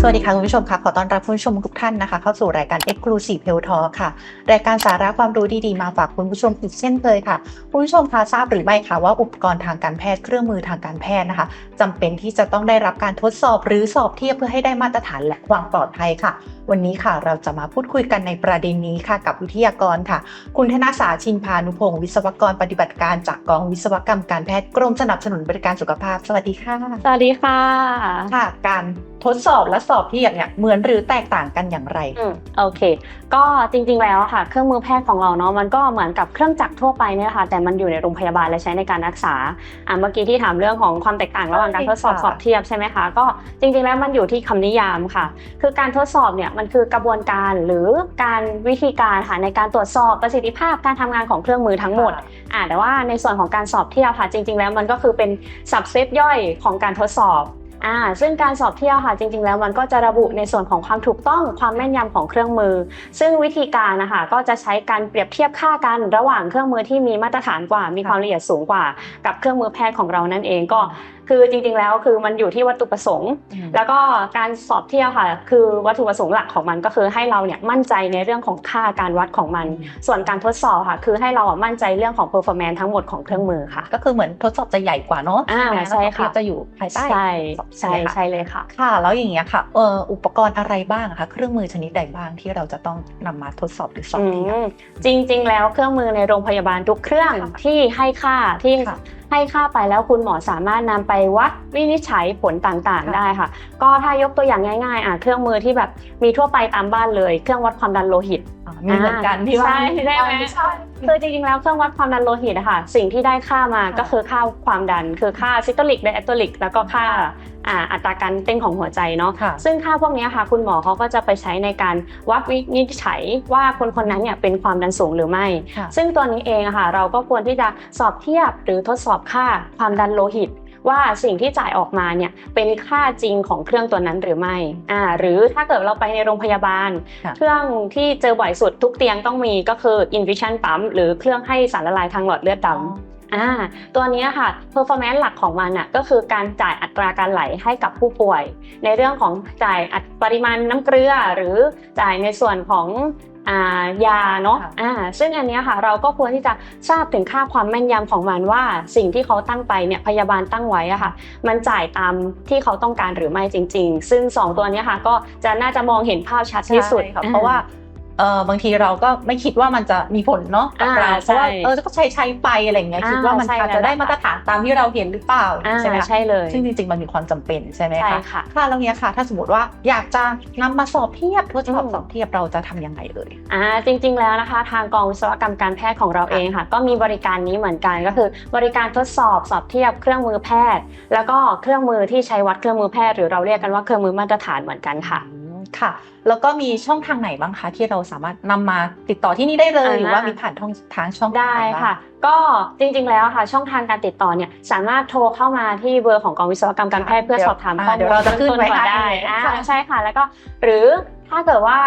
สวัสดีค่ะ คุณผู้ชมค่ะ ขอต้อนรับคุณผู้ชมทุกท่านนะคะ เข้าสู่รายการ Exclusive Health Talk ค่ะ รายการสาระความรู้ดีๆ มาฝากคุณผู้ชมอีกเช่นเคยค่ะ คุณผู้ชมคะทราบหรือไม่คะว่าอุปกรณ์ทางการแพทย์เครื่องมือทางการแพทย์นะคะจำเป็นที่จะต้องได้รับการทดสอบหรือสอบเทียบเพื่อให้ได้มาตรฐานและความปลอดภัยค่ะ วันนี้ค่ะเราจะมาพูดคุยกันในประเด็นนี้ค่ะ กับวิทยากรค่ะ คุณธนสาชินพานุพงศ์วิศวกรปฏิบัติการจากกองวิศวกรรมการแพทย์กรมสนับสนุนบริการสุขภาพ สวัสดีค่ะ สวัสดีค่ะค่ะการทดสอบและสอบเทียบเนี่ยเหมือนหรือแตกต่างกันอย่างไรอืมโอเค ก็จริงๆแล้วอะค่ะ เครื่องมือแพทย์ของเราเนาะมันก็เหมือนกับเครื่องจักรทั่วไปเนี่ยค่ะ แต่มันอยู่ในโรงพยาบาลและใช้ในการรักษาอ่าเมื่อกี้ที่ถามเรื่องของความแตกต่างระหว่างการทดสอบใช่ค่ะสอบเทียบใช่ไหมคะก็จริงๆแล้วมันอยู่ที่คำนิยามค่ะ คือการทดสอบเนี่ยมันคือกระบวนการหรือการวิธีการค่ะในการตรวจสอบประสิทธิภาพการทำงานของเครื่องมือทั้งหมดอ่าแต่ว่าในส่วนของการสอบเทียบค่ะจริง ๆ แล้วมันก็คือเป็นสับเซตย่อยของการทดสอบ อ่าซึ่งการสอบเทียบค่ะจริง ๆ แล้วมันก็จะระบุในส่วนของความถูกต้องความแม่นยำของเครื่องมือ ซึ่งวิธีการนะคะก็จะใช้การเปรียบเทียบค่ากันระหว่างเครื่องมือที่มีมาตรฐานกว่า มีความละเอียดสูงกว่า กับเครื่องมือแพทย์ของเรานั่นเองก็ คือจริงๆแล้วคือมันอยู่ที่วัตถุประสงค์ แล้วก็การสอบเทียบค่ะ คือวัตถุประสงค์หลักของมันก็คือให้เราเนี่ยมั่นใจในเรื่องของค่าการวัดของมัน ส่วนการทดสอบค่ะ คือให้เราอะมั่นใจเรื่องของ performance ทั้งหมดของเครื่องมือค่ะ ก็คือเหมือนทดสอบจะใหญ่กว่าเนาะอ่าไหมใช่ค่ะแล้วก็จะอยู่ภายใต้ใช่สอบใช่ไหมคะใช่เลยค่ะ ค่ะ แล้วอย่างเงี้ยค่ะเอ่ออุปกรณ์อะไรบ้างอะคะเครื่องมือชนิดใดบ้างที่เราจะต้องนำมาทดสอบหรือสอบอืเทียบมจริง ๆ แล้วเครื่องมือในโรงพยาบาลทุกเครื่องค่ะที่ให้ค่าที่ค่ะ ให้ค่าไปแล้วคุณหมอสามารถนำไปวัดวินิจฉัยผลต่างค่ะๆได้ค่ะ ก็ถ้ายกตัวอย่างง่ายๆอะเครื่องมือที่แบบมีทั่วไปตามบ้านเลย เครื่องวัดความดันโลหิตอ่า มีเหมือนกันที่ว่าใช่ได้ไหมใช่คือจริงๆแล้วเครื่องวัดความดันโลหิตอะค่ะสิ่งที่ได้ค่ามาค่ะก็คือค่าความดัน คือค่าซิสโตลิกไดแอตโตลิก แล้วก็ค่าอ่าอัตราการเต้นของหัวใจเนาะค่ะซึ่งค่าพวกเนี้ยค่ะคุณหมอเขาก็จะไปใช้ในการวัดวินิจฉัยว่าคนคนนั้นเนี่ยเป็นความดันสูงหรือไม่ค่ะซึ่งตัวนี้เองอะค่ะเราก็ควรที่จะสอบเทียบหรือทดสอบค่าความดันโลหิต ว่าสิ่งที่จ่ายออกมาเนี่ยเป็นค่าจริงของเครื่องตัวนั้นหรือไม่อ่าหรือถ้าเกิดเราไปในโรงพยาบาลค่ะเครื่องที่เจอบ่อยสุดทุกเตียงต้องมีก็คือ infusion pump หรือเครื่องให้สารละลายทางหลอดเลือดดำอ่าตัวเนี้ยค่ะ performance หลักของมันอะก็คือการจ่ายอัตราการไหลให้กับผู้ป่วย ในเรื่องของจ่ายอัตปริมาณน้ำเกลือ หรือจ่ายในส่วนของอ่า ยาเนาะค่ะอ่าซึ่งอันเนี้ยค่ะเราก็ควรที่จะทราบถึงค่าความแม่นยำของมันว่า สิ่งที่เขาตั้งไปเนี่ยพยาบาลตั้งไว้อะค่ะ มันจ่ายตามที่เขาต้องการหรือไม่จริง ๆ ซึ่งสองตัวเนี้ยค่ะก็จะน่าจะมองเห็นภาพชัดที่สุดใช่ค่ะเพราะว่า เออบางทีเราก็ไม่คิดว่ามันจะมีผลเนาะกับอ่าเราเพราะว่าใช่เออก็ใช้ใช้ไปอะไรอย่างเงี้ยอ่าคิดว่ามันใช่อาจจะแล้วได้ค่ะมาตรฐานตามที่เราเห็นหรือเปล่าอ่าใช่ไหมคะใช่เลย ซึ่งจริงๆมันมีความจำเป็นใช่ไหมใช่คะค่ะค่ะแล้วเนี้ยค่ะ ถ้าสมมติว่าอยากจะนำมาสอบเทียบทดสอบอืมสอบเทียบเราจะทำยังไงเอ่ยอ่าจริง ๆแล้วนะคะ ทางกองวิศวกรรมการแพทย์ของเราเองค่ะ ก็มีบริการนี้เหมือนกันก็คือ บริการทดสอบสอบเทียบเครื่องมือแพทย์ แล้วก็เครื่องมือที่ใช้วัดเครื่องมือแพทย์หรือเราเรียกกันว่าเครื่องมือมาตรฐานเหมือนกันค่ะอืม ค่ะ แล้วก็มีช่องทางไหนบ้างคะที่เราสามารถนำมาติดต่อที่นี่ได้เลยอ่าหรือว่ามีผ่านทางทางช่องทางได้หนบ้างค่ะ ก็จริงๆแล้วค่ะ ช่องทางการติดต่อเนี่ยสามารถโทรเข้ามาที่เบอร์ของกองวิศวกรรมการแพทย์เพื่อเดี๋ยวสอบถามอ่าข้อมูลเดี๋ยวเราจะขึ้นไว้บื้องต้ก่อให้ได้อ่าค่ะใช่ค่ะ แล้วก็หรือถ้าเกิดว่า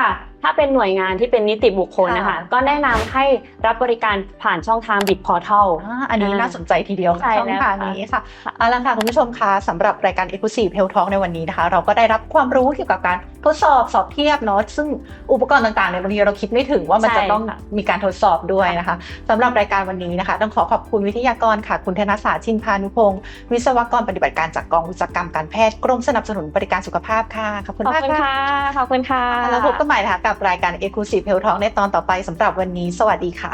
ถ้าเป็นหน่วยงานที่เป็นนิติบุคคลนะคะค่ะก็แนะนำให้รับบริการผ่านช่องทางบิดพอร์ทัลอ่าอันนี้อ่าน่าสนใจทีเดียวค่ะใช่ช่องแล้วทางค่ะนี้ค่ะเอาละค่ะคุณผู้ชมคะสำหรับรายการ Exclusive Health Talk ในวันนี้นะคะ เราก็ได้รับความรู้เกี่ยวกับการทดสอบสอบเทียบเนาะซึ่งอุปกรณ์ต่างๆในยบางทีเราคิดไม่ถึงว่ามันใช่จะต้องค่ะมีการทดสอบด้วยนะคะสำหรับรายการวันนี้นะคะ ต้องขอขอบคุณวิทยากรค่ะ คุณธนศาสตร์ชินพานุพงศ์วิศวกรปฏิบัติการจากกองวิศวกรรมการแพทย์กรมสนับสนุนบริการสุขภาพค่ะขอบคุณขอบมากคุณค่ะค่ะขอบคุณค่ะแล้วพบกันใหม่นะคะกับรายการ Exclusive Health Talk ในตอนต่อไปสำหรับวันนี้ สวัสดีค่ะ